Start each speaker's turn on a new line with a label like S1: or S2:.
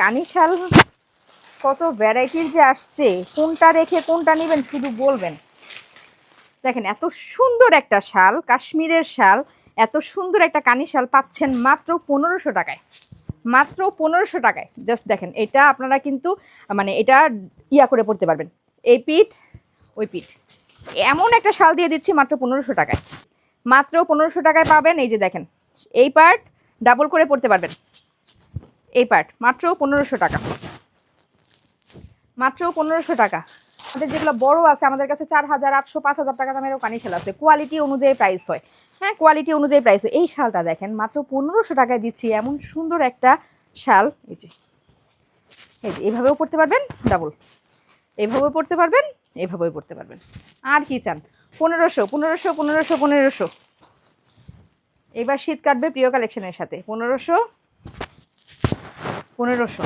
S1: কানি শাল কত ভ্যারাইটির যে আসছে, কোনটা রেখে কোনটা নেবেন শুধু বলবেন। দেখেন, এত সুন্দর একটা শাল, কাশ্মীরের শাল, এত সুন্দর একটা কানি শাল পাচ্ছেন মাত্র পনেরোশো টাকায়। মাত্র পনেরোশো টাকায়। জাস্ট দেখেন, এটা আপনারা কিন্তু মানে এটা ইয়া করে পড়তে পারবেন। এই পিঠ, ওই পিঠ। এমন একটা শাল দিয়ে দিচ্ছি মাত্র পনেরোশো টাকায়। মাত্র পনেরোশো টাকায় পাবেন, এই যে দেখেন, এই পার্ট ডাবল করে পড়তে পারবেন। এই পার্ট মাত্র পনেরোশো টাকা। মাত্র পনেরোশো টাকা। আমাদের যেগুলো বড় আছে, আমাদের কাছে চার হাজার আটশো পাঁচ হাজার টাকা দামেরও কানি শাল আছে। কোয়ালিটি অনুযায়ী প্রাইস হয়। হ্যাঁ কোয়ালিটি অনুযায়ী প্রাইস হয়। এই শালটা দেখেন, মাত্র পনেরোশো টাকায় দিচ্ছি। এমন সুন্দর একটা শাল। এই যে এই যে, এভাবেও পড়তে পারবেন ডাবল এভাবেও পড়তে পারবেন, এভাবেও পড়তে পারবেন। আর কি চান? পনেরোশো পনেরোশো পনেরোশো পনেরোশো। এবার শীত কাটবে প্রিয় কালেকশনের সাথে। পনেরোশো পনেরোশো।